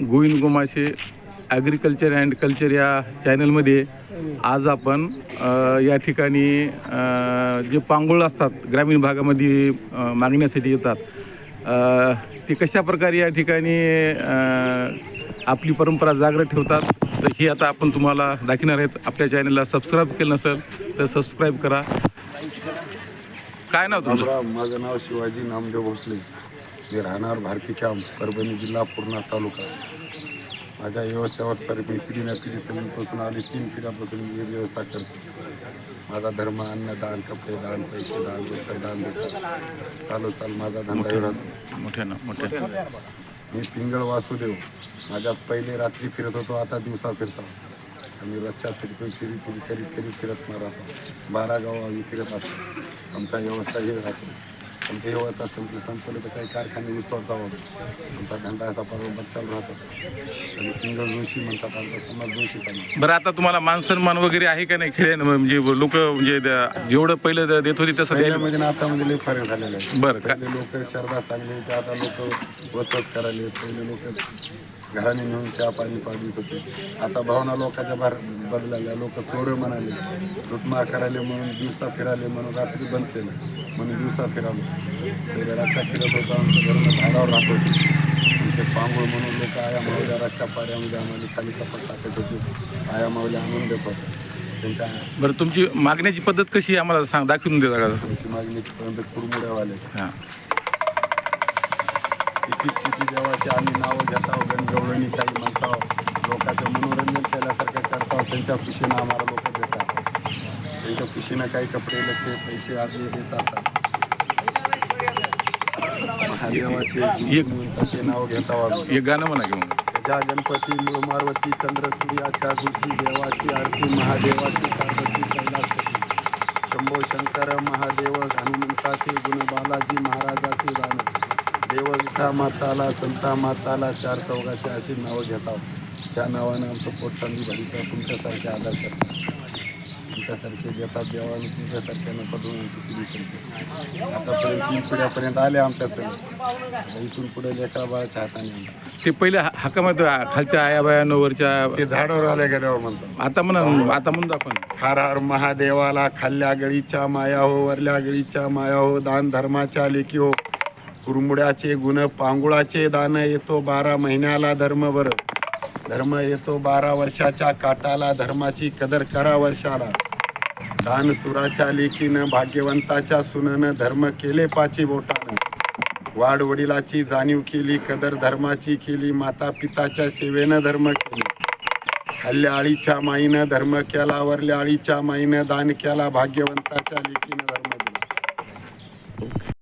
Govind Gomashe agriculture and culture या चॅनलमध्ये आज आपण या ठिकाणी जे पांगोळ असतात ग्रामीण भागामध्ये मागण्यासाठी येतात. ते कशा प्रकारे या ठिकाणी आपली परंपरा जागृत ठेवतात तर हे आता आपण तुम्हाला दाखिणार आहेत. आपल्या चॅनलला सबस्क्राईब केलं नसेल तर सबस्क्राईब करा. काय नाव तुमचं? माझं नाव शिवाजी नामदेव भोसले. मी राहणार भारती कॅम्प परभणी जिल्हा पूर्णा तालुका. माझ्या व्यवसायावर तर मी पिढी ना पिढी जमीनपासून आले तीन पिढ्यापासून मी ही व्यवस्था करतो. माझा धर्म अन्नदान कपडे दान पैसे दान दान देतो. चालू चाल माझा धंदा राहतो मोठ्यानं मोठ्या मी पिंगळ वासुदेव माझ्या पहिले रात्री फिरत होतो आता दिवसा फिरतो आम्ही रोजच्या फिरतो फिरी फिरी करीत करीत फिरत राहतो बारा गाव आम्ही फिरत असतो आमचा व्यवस्था हे राहतो. आमच्या व्यवस्था संपली संपलं तर काही कारखाने विस्तरता होतो आमचा धंदा असा बरोबर चालू राहत असतो. आणि पिंगळ जोशी म्हणतात आमचा समाज जोशी समाज. बरं आता तुम्हाला मान सन्मान वगैरे आहे का नाही खेळ म्हणजे लोक म्हणजे द- जेवढं पहिलं देत होती तसं द्यायला पहिल्यामध्ये आणि आतामध्ये लई फरक झालेला आहे. बरं का पहिले लोक श्रद्धा चांगली होती आता लोक वसवस करायले पहिले लोक घराने नेऊन चहा पाणी पाजवीत होते. आता भावना लोकांच्या बाहेर बदलल्या. लोक चोरं म्हणाले लुटमार करायले म्हणून दिवसा फिराले म्हणून रात्री बंद केलं. म्हणून दिवसा फिरालो. रातच्या फिरत होतो आमच्या घरानं झाडावर राहत. होते आमचे पांगोळ म्हणून लोक आया मावल्या रातच्या पाऱ्यामध्ये आम्हाला खाली कपड टाकत होते. आया मावल्या आणून देत होते त्यांच्या बरं तुमची मागण्याची पद्धत कशी आहे? आम्हाला सांग दाखवून देता का तुमची मागणी पर्यंत कुरमुड्यावाले. हां. किती किती देवाचे आम्ही नावं घेताव गणगवळणी काही म्हणताव लोकांचं मनोरंजन केल्यासारखं करताव त्यांच्या खुशीनं आम्हाला लोक देतात. त्यांच्या खुशीनं काही कपडे लत्ते पैसे आदि देत महादेवाचे गुरुमंत्राचे नाव घेताव. एक गाणं म्हणा गणपती मूळ मारवती चंद्र सूर्याच्या देवाची आरती महादेवाची पार्वती कैलासपती. शंभो शंकर महादेव हनुमंताचे गुण बालाजी महाराजाचे दान. देव विठा माताला संता माताला चार चौघाचे अशी नावं घेतात त्या नावानं आमचं पोट चांदी भरितं तुमच्यासारखे आदर करतात तुमच्यासारखे देतात देवाने तुमच्यासारख्यानं पडून करते आतापर्यंत तीन पिढ्यापर्यंत आले आमच्याकडे. आता इथून पुढे लेकरा बाळाच्या हाताने ते पहिले हा- हाकामध्ये खालच्या आया बायानं वरच्या ते झाडावर आले गेल्यावर म्हणतात? आता म्हणा आता म्हणतो आपण. हर हर महादेवाला खाल्ल्या गळीच्या माया हो वरल्या गळीच्या माया हो दान धर्माच्या लेखी हो. कुरमुड्याचे गुण पांगुळाचे दान येतो बारा महिन्याला धर्म बर धर्म येतो बारा वर्षाच्या काटाला धर्माची कदर करा वर्षाला. दान सुराच्या लेखीनं भाग्यवंताच्या सुननं धर्म केले पाची बोटानं. वाढ वडिलाची जाणीव केली कदर धर्माची केली माता पिताच्या सेवेनं धर्म केली. हल्ल्या आळीच्या माईनं धर्म केला वरल्या आळीच्या माईनं दान केला भाग्यवंताच्या लेखीनं धर्म केला.